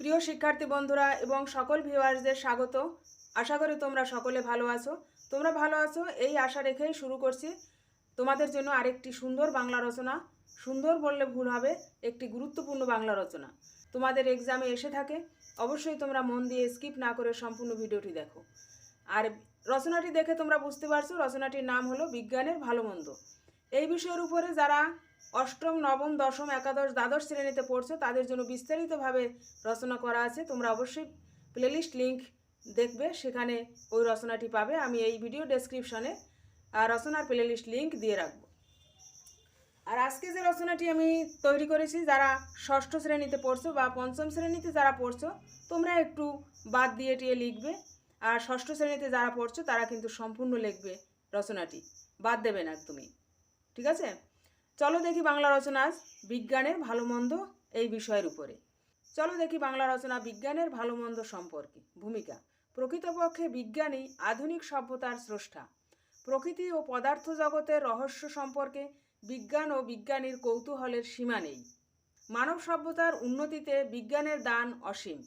প্রিয় শিক্ষার্থী বন্ধুরা এবং সকল ভিউয়ার্সদের স্বাগত। আশা করি তোমরা সকলে ভালো আছো। তোমরা ভালো আছো? এই আশা রেখেই শুরু করছি। তোমাদের জন্য আরেকটি সুন্দর বাংলা রচনা। সুন্দর বললে ভুল হবে, একটি গুরুত্বপূর্ণ বাংলা রচনা। তোমাদের এক্সামে এসে থাকে। অবশ্যই তোমরা মন দিয়ে স্কিপ না করে সম্পূর্ণ ভিডিওটি দেখো। আর রচনাটি দেখে তোমরা বুঝতে পারছ, রচনাটির নাম হলো বিজ্ঞানের ভালো মন্দ। এই বিষয়ের উপরে যারা অষ্টম, নবম, দশম, একাদশ, দ্বাদশ শ্রেণীতে পড়ছো, তাদের জন্য বিস্তারিতভাবে রচনা করা আছে। তোমরা অবশ্যই প্লেলিস্ট লিংক দেখবে, সেখানে ওই রচনাটি পাবে। আমি এই ভিডিও ডেসক্রিপশনে রচনার প্লেলিস্ট লিংক দিয়ে রাখব। আর আজকে যে রচনাটি আমি তৈরি করেছি, যারা ষষ্ঠ শ্রেণীতে পড়ছো বা পঞ্চম শ্রেণীতে যারা পড়ছো, তোমরা একটু বাদ দিয়ে টিয়ে লিখবে। আর ষষ্ঠ শ্রেণীতে যারা পড়ছো, তারা কিন্তু সম্পূর্ণ লিখবে রচনাটি। বাদ দেবে না তুমি ঠিক আছে? চলো দেখি বাংলা রচনা বিজ্ঞানের ভালো মন্দ এই বিষয়ের উপরে। চলো দেখি বাংলা রচনা বিজ্ঞানের ভালো মন্দ সম্পর্কে। ভূমিকা। প্রকৃতপক্ষে বিজ্ঞানী আধুনিক সভ্যতার স্রষ্টা। প্রকৃতি ও পদার্থ জগতের রহস্য সম্পর্কে বিজ্ঞান ও বিজ্ঞানীর কৌতূহলের সীমা নেই। মানব সভ্যতার উন্নতিতে বিজ্ঞানের দান অসীম।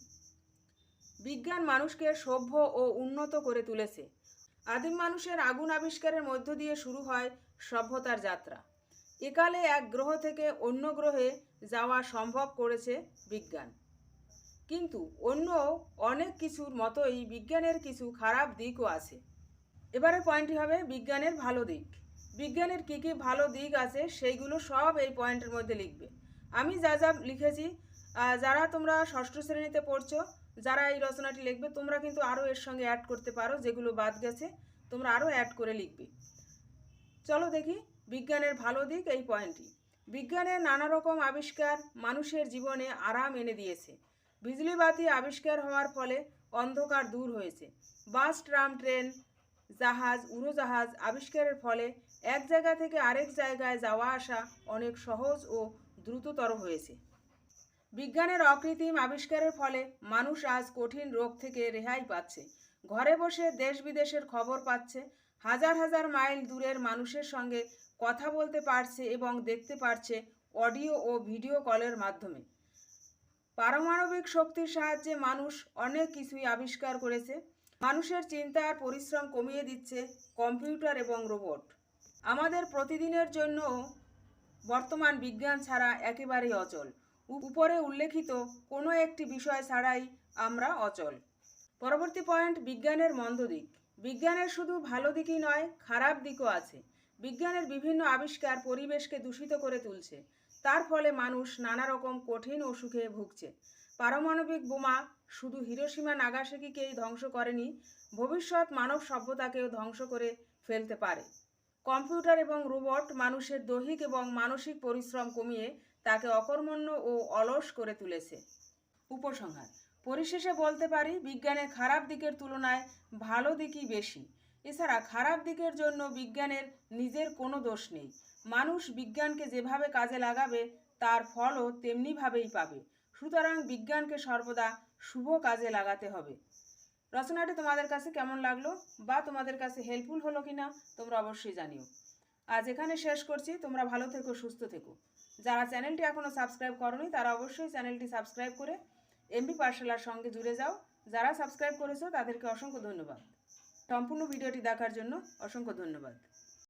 বিজ্ঞান মানুষকে সভ্য ও উন্নত করে তুলেছে। আদিম মানুষের আগুন আবিষ্কারের মধ্য দিয়ে শুরু হয় সভ্যতার যাত্রা। একালে এক গ্রহ থেকে অন্য গ্রহে যাওয়া সম্ভব করেছে বিজ্ঞান। কিন্তু অন্য অনেক কিছুর মতোই বিজ্ঞানের কিছু খারাপ দিকও আছে। এবারে পয়েন্টটি হবে বিজ্ঞানের ভালো দিক। বিজ্ঞানের কী কী ভালো দিক আছে সেইগুলো সব এই পয়েন্টের মধ্যে লিখবে। আমি যা যা লিখেছি যারা তোমরা ষষ্ঠ শ্রেণীতে পড়ছো, যারা এই রচনাটি লিখবে, তোমরা কিন্তু আরও এর সঙ্গে অ্যাড করতে পারো, যেগুলো বাদ গেছে, তোমরা আরও অ্যাড করে লিখবে। চলো দেখি বিজ্ঞানের ভালো দিক এই পয়েন্টটি বিজ্ঞানের নানা রকম আবিষ্কার মানুষের জীবনে আরাম এনে দিয়েছে। বিজলি বাতি আবিষ্কার হওয়ার ফলে অন্ধকার দূর হয়েছে। বাস, ট্রাম, ট্রেন, জাহাজ, উড়োজাহাজ আবিষ্কারের ফলে এক জায়গা থেকে আরেক জায়গায় যাওয়া আসা অনেক সহজ ও দ্রুততর হয়েছে। বিজ্ঞানের অকৃত্রিম আবিষ্কারের ফলে মানুষ আজ কঠিন রোগ থেকে রেহাই পাচ্ছে। ঘরে বসে দেশ বিদেশের খবর পাচ্ছে, হাজার হাজার মাইল দূরের মানুষের সঙ্গে কথা বলতে পারছে এবং দেখতে পারছে অডিও ও ভিডিও কলের মাধ্যমে। পারমাণবিক শক্তির সাহায্যে মানুষ অনেক কিছুই আবিষ্কার করেছে। মানুষের চিন্তা আর পরিশ্রম কমিয়ে দিচ্ছে কম্পিউটার এবং রোবট। আমাদের প্রতিদিনের জন্য বর্তমান বিজ্ঞান ছাড়া একেবারেই অচল। উপরে উল্লেখিত কোনো একটি বিষয় ছাড়াই আমরা অচল। পরবর্তী পয়েন্ট বিজ্ঞানের মন্দ দিক। বিজ্ঞানের শুধু ভালো দিকই নয়, খারাপ দিকও আছে। বিজ্ঞানের বিভিন্ন আবিষ্কার পরিবেশকে দূষিত করে তুলছে। তার ফলে মানুষ নানা রকম কঠিন অসুখে ভুগছে। পারমাণবিক বোমা শুধু হিরোসীমা নাগাসাকিকেই ধ্বংস করেনি, ভবিষ্যৎ মানব সভ্যতাকেও ধ্বংস করে ফেলতে পারে। কম্পিউটার এবং রোবট মানুষের দৈহিক এবং মানসিক পরিশ্রম কমিয়ে তাকে অকর্মণ্য ও অলস করে তুলেছে। উপসংহার, পরিশেষে বলতে পারি বিজ্ঞানের খারাপ দিকের তুলনায় ভালো দিকই বেশি। এছাড়া খারাপ দিকের জন্য বিজ্ঞানের নিজের কোনো দোষ নেই। মানুষ বিজ্ঞানকে যেভাবে কাজে লাগাবে, তার ফলও তেমনিভাবেই পাবে। সুতরাং বিজ্ঞানকে সর্বদা শুভ কাজে লাগাতে হবে। রচনাটি তোমাদের কাছে কেমন লাগল বা তোমাদের কাছে হেল্পফুল হলো কিনা, তোমরা অবশ্যই জানিও। আজ এখানে শেষ করছি। তোমরা ভালো থেকো, সুস্থ থেকো। যারা চ্যানেলটি এখনও সাবস্ক্রাইব করনি, তারা অবশ্যই চ্যানেলটি সাবস্ক্রাইব করে এমবি পাঠশালার সঙ্গে জুড়ে যাও। যারা সাবস্ক্রাইব করেছ, তাদেরকে অসংখ্য ধন্যবাদ। সম্পূর্ণ ভিডিওটি দেখার জন্য অসংখ্য ধন্যবাদ।